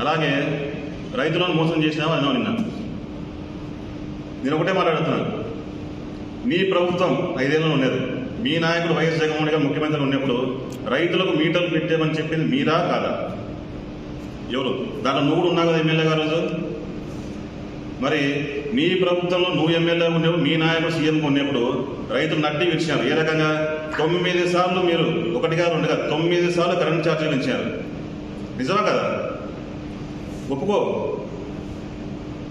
అలాగే రైతులను మోసం చేసినావా అని నిన్న. నేను ఒకటే మాట్లాడుతున్నాను. మీ ప్రభుత్వం ఐదేళ్ళు ఉండేది. మీ నాయకుడు వైఎస్ జగన్మోహన్ గారు ముఖ్యమంత్రి ఉన్నప్పుడు రైతులకు మీటర్లు పెట్టామని చెప్పింది మీరా కాదా? ఎవరు? దాంట్లో నువ్వు కూడా ఉన్నావు కదా ఎమ్మెల్యే గారు రోజు. మరి మీ ప్రభుత్వంలో నువ్వు ఎమ్మెల్యే ఉండేప్పుడు మీ నాయకుడు సీఎం ఉన్నప్పుడు రైతులు నడ్డి ఇచ్చారు ఏ రకంగా? తొమ్మిది సార్లు మీరు ఒకటిగా రెండు కాదు తొమ్మిది సార్లు కరెంట్ ఛార్జీలు ఇచ్చారు నిజమా కదా? ఒప్పుకో.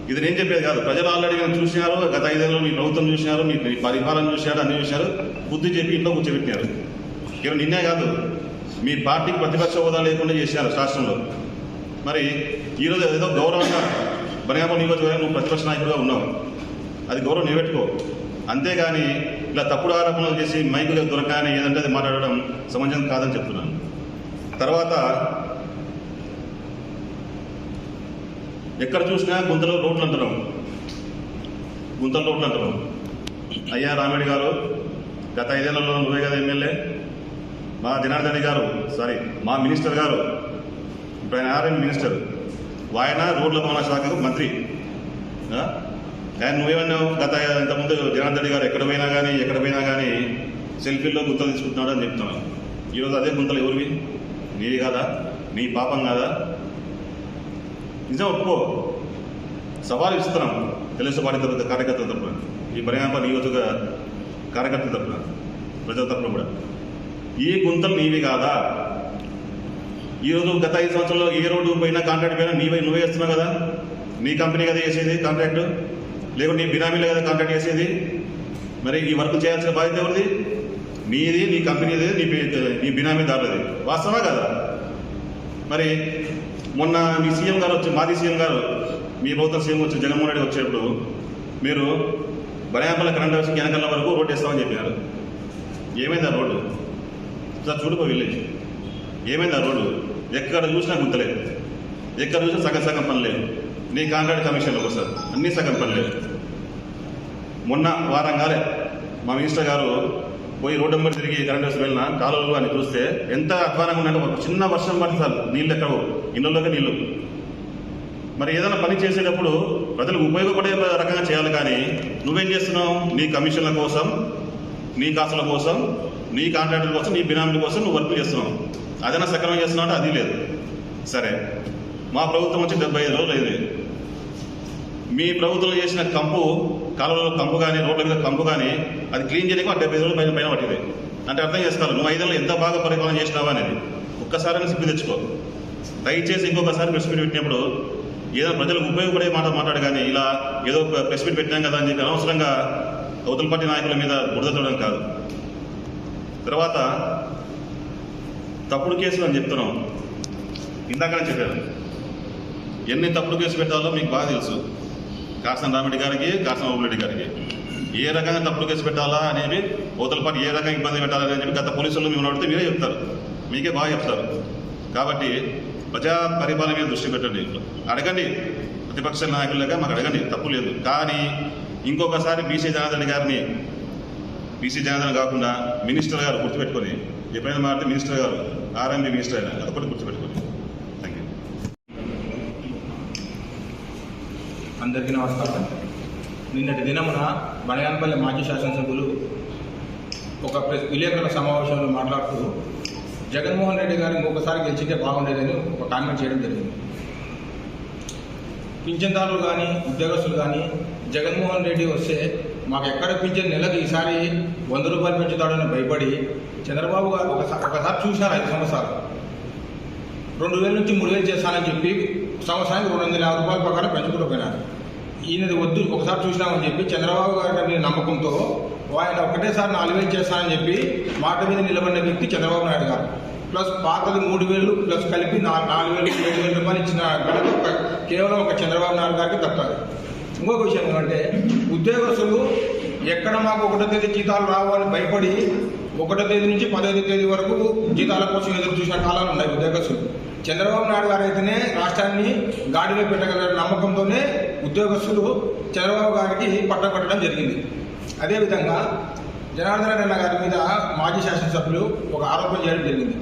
ఇది నేను చెప్పేది కాదు. ప్రజలు ఆల్రెడీ మేము చూసినారు గత ఐదేళ్ళు మీ ప్రభుత్వం చూసినారు మీ మీ పరిపాలన చూసినారు అన్ని చూసినారు. బుద్ధి చెప్పి ఇంట్లో కూర్చోబెట్టినారు. కేవలం నిన్నే కాదు. మీ పార్టీకి ప్రతిపక్ష హోదా లేకుండా చేశారు రాష్ట్రంలో. మరి ఈరోజు ఏదో గౌరవంగా బనగాపల్లి నియోజకవర్గం నువ్వు ప్రతిపక్ష నాయకుడుగా ఉన్నావు. అది గౌరవం నిలబెట్టుకో. అంతేగాని ఇలా తప్పుడు ఆరోపణలు చేసి మైకులు దొరకని ఏదంటే అది మాట్లాడడం సమాజం కాదని చెప్తున్నాను. తర్వాత ఎక్కడ చూసినా గుంతలో రోడ్లు అంటున్నాం గుంతల రోడ్లు అంటున్నాం అయ్యా రామిడి గారు గత ఐదేళ్ళలో నువ్వే కదా ఎమ్మెల్యే? మా జనార్దన్ గారు సారీ మా మినిస్టర్ గారు ఇప్పుడు ఆయన ఆర్ఎం మినిస్టర్ ఆయన రోడ్ల భవన శాఖకు మంత్రి ఆయన నువ్వేమన్నావు? గత ఇంతకుముందు జనార్దన్ గారు ఎక్కడ పోయినా కానీ ఎక్కడ పోయినా కానీ సెల్ఫీల్లో గుంతలు తీసుకుంటున్నాడు అని చెప్తున్నాను ఈరోజు అదే గుంతలు ఎవరివి? నీవి కాదా? నీ పాపం కాదా? నిజం ఒప్పుకో. సవాలు ఇస్తున్నాం. తెలుసు పార్టీ తరఫున కార్యకర్తల తరఫున ఈ పరిణామ నియోజక కార్యకర్తల తరఫున ప్రజల తరఫున కూడా. ఈ గుంతలు నీవి కాదా? ఈరోజు గత ఐదు సంవత్సరాల్లో ఏ రోడ్డు పోయినా కాంట్రాక్ట్ పోయినా నీవే నువ్వే వేస్తున్నావు కదా? నీ కంపెనీ కదా చేసేది కాంట్రాక్ట్? లేకుంటే నీ బినామీలే కదా కాంట్రాక్ట్ చేసేది? మరి ఈ వర్క్ చేయాల్సిన బాధ్యత ఎవరిది? నీది నీ కంపెనీది నీ పే- నీ బినామీదారులది. వాస్తవా కదా? మరి మొన్న మీ సీఎం గారు వచ్చి మాజీ సీఎం గారు మీ ప్రభుత్వ సీఎం వచ్చి జగన్మోహన్ రెడ్డి వచ్చేప్పుడు మీరు బనయాపల్లి కరెంట్ హౌస్ వెనకాల వరకు రోడ్డు వేస్తామని చెప్పారు. ఏమైంది ఆ రోడ్డు? Sir చూడుకో village. ఏమైంది ఆ రోడ్డు? ఎక్కడ చూసినా గుంతలేదు ఎక్కడ చూసినా సగం సగం పని లేదు. నీ కాంట్రాక్ట్ కమిషన్లో ఒకసారి. అన్నీ సగం పని లేదు. మొన్న వారం కాలే మా మినిస్టర్ గారు పోయి రోడ్డు నెంబర్ తిరిగి కరెంట్ హౌస్ వెళ్ళిన కాలువలు అని చూస్తే ఎంత అధ్వానంగా ఉందంటే ఒక చిన్న వర్షం పడితే చాలు. నీళ్ళు ఎక్కడ ఇళ్ళలోకి నీళ్ళు. మరి ఏదైనా పని చేసేటప్పుడు ప్రజలకు ఉపయోగపడే రకంగా చేయాలి కానీ నువ్వేం చేస్తున్నావు? నీ కమిషన్ల కోసం నీ కాసుల కోసం నీ కాంట్రాక్టర్ కోసం నీ బినామీల కోసం నువ్వు వర్క్ చేస్తున్నావు. అదైనా సక్రమం చేస్తున్నావు అంటే అది లేదు. సరే. మా ప్రభుత్వం వచ్చి డెబ్బై ఐదు రోజులు అయింది. మీ ప్రభుత్వం చేసిన కంపు కాలువలో కంపు కానీ రోడ్ల మీద కంపు కానీ అది క్లీన్ చేయడానికి ఒక డెబ్బై రోజులు పైన పైన పట్టింది. అంటే అర్థం చేసుకోవాలి నువ్వు ఐదేళ్ళు ఎంత బాగా పరిపాలన చేసినావా అనేది. ఒక్కసారి సిగ్గు తెచ్చుకో. దయచేసి ఇంకొకసారి ప్రెస్ మీట్ పెట్టినప్పుడు ఏదో ప్రజలకు ఉపయోగపడే మాట మాట్లాడు కానీ ఇలా ఏదో ప్రెస్ మీట్ పెట్టినాం కదా అని చెప్పి అనవసరంగా అవతల పార్టీ నాయకుల మీద బురద కాదు. తర్వాత తప్పుడు కేసులు అని చెప్తున్నాం. ఇందాకనే చెప్పాను. ఎన్ని తప్పుడు కేసు పెట్టాలో మీకు బాగా తెలుసు. కాసం రామిరెడ్డి గారికి కాసం బాబురెడ్డి గారికి. ఏ రకంగా తప్పుడు కేసు పెట్టాలా అనేది అవతల ఏ రకంగా ఇబ్బంది పెట్టాలని అని చెప్పి గత పోలీసులు మేము అడిగితే మీరే చెప్తారు. మీకే బాగా చెప్తారు. కాబట్టి ప్రజా పరిపాలన మీద దృష్టి పెట్టండి. అడగండి. ప్రతిపక్ష నాయకులుగా మాకు అడగండి. తప్పు లేదు. కానీ ఇంకొకసారి బీసీ జనార్దన్ గారిని బీసీ జనార్దన్ కాకుండా మినిస్టర్ గారు గుర్తుపెట్టుకొని ఎప్పుడైనా మారితే మినిస్టర్ గారు ఆర్ఎంబీ మినిస్టర్ అయినా అదొకటి గుర్తుపెట్టుకొని అందరికీ నమస్కారం. నిన్నటి దినమున బనగానపల్లి మాజీ శాసనసభ్యులు ఒక ప్రెస్ విలేకరుల సమావేశంలో మాట్లాడుతూ జగన్మోహన్ రెడ్డి గారు ఇంకొకసారి గెలిచితే బాగుండేదని ఒక కామెంట్ చేయడం జరిగింది. పింఛన్దారులు కానీ ఉద్యోగస్తులు కానీ జగన్మోహన్ రెడ్డి వస్తే మాకు ఎక్కడ పింఛన్ నెలకు ఈసారి వంద రూపాయలు పెంచుతాడని భయపడి చంద్రబాబు గారు ఒకసారి ఒకసారి చూశారు ఐదు సంవత్సరాలు. రెండు వేల నుంచి మూడు వేలు చేస్తానని చెప్పి సంవత్సరానికి రెండు వందల యాభై రూపాయల ప్రకారం పెంచుకుంటూ పోయినారు. ఈయనది వద్దు ఒకసారి చూసినామని చెప్పి చంద్రబాబు గారి మీద నమ్మకంతో ఆయన ఒకటేసారి నాలుగు వేలు చేస్తానని చెప్పి మాట మీద నిలబడిన వ్యక్తి చంద్రబాబు నాయుడు గారు. ప్లస్ పాతది మూడు వేలు ప్లస్ కలిపి నాలుగు వేలు ఏడు వేల రూపాయలు ఇచ్చిన ఘనత ఒక- కేవలం ఒక చంద్రబాబు నాయుడు గారికి తప్పదు ఇంకొక విషయం ఏంటంటే ఉద్యోగస్తులు ఎక్కడ మాకు ఒకటో తేదీ జీతాలు రావు అని భయపడి ఒకటో తేదీ నుంచి పదహైదు తేదీ వరకు జీతాల కోసం ఎదురు చూసిన కాలాలు ఉన్నాయి ఉద్యోగస్తులు. చంద్రబాబు నాయుడు గారు అయితేనే రాష్ట్రాన్ని గాడిలో పెట్టగల నమ్మకంతోనే ఉద్యోగస్తులు చంద్రబాబు గారికి పట్టబట్టడం జరిగింది. అదేవిధంగా జనార్దన రెడ్డి గారి మీద మాజీ శాసనసభ్యులు ఒక ఆరోపణ చేయడం జరిగింది.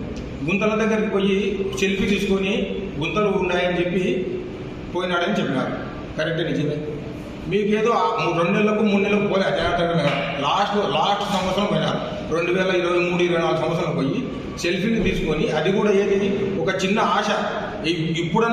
గుంతల దగ్గరికి పోయి సెల్ఫీ తీసుకొని గుంతలు ఉన్నాయని చెప్పి పోయినాడని చెప్పినారు. కరెక్టే నిజమే. మీకేదో రెండు నెలలకు మూడు నెలలకు పోలే జాగ్రత్తగా లాస్ట్ లాస్ట్ సంవత్సరం పోయినారు రెండు వేల ఇరవై మూడు ఇరవై నాలుగు సంవత్సరాలు పోయి సెల్ఫీని తీసుకొని అది కూడా ఏది? ఒక చిన్న ఆశ. ఇప్పుడన్నా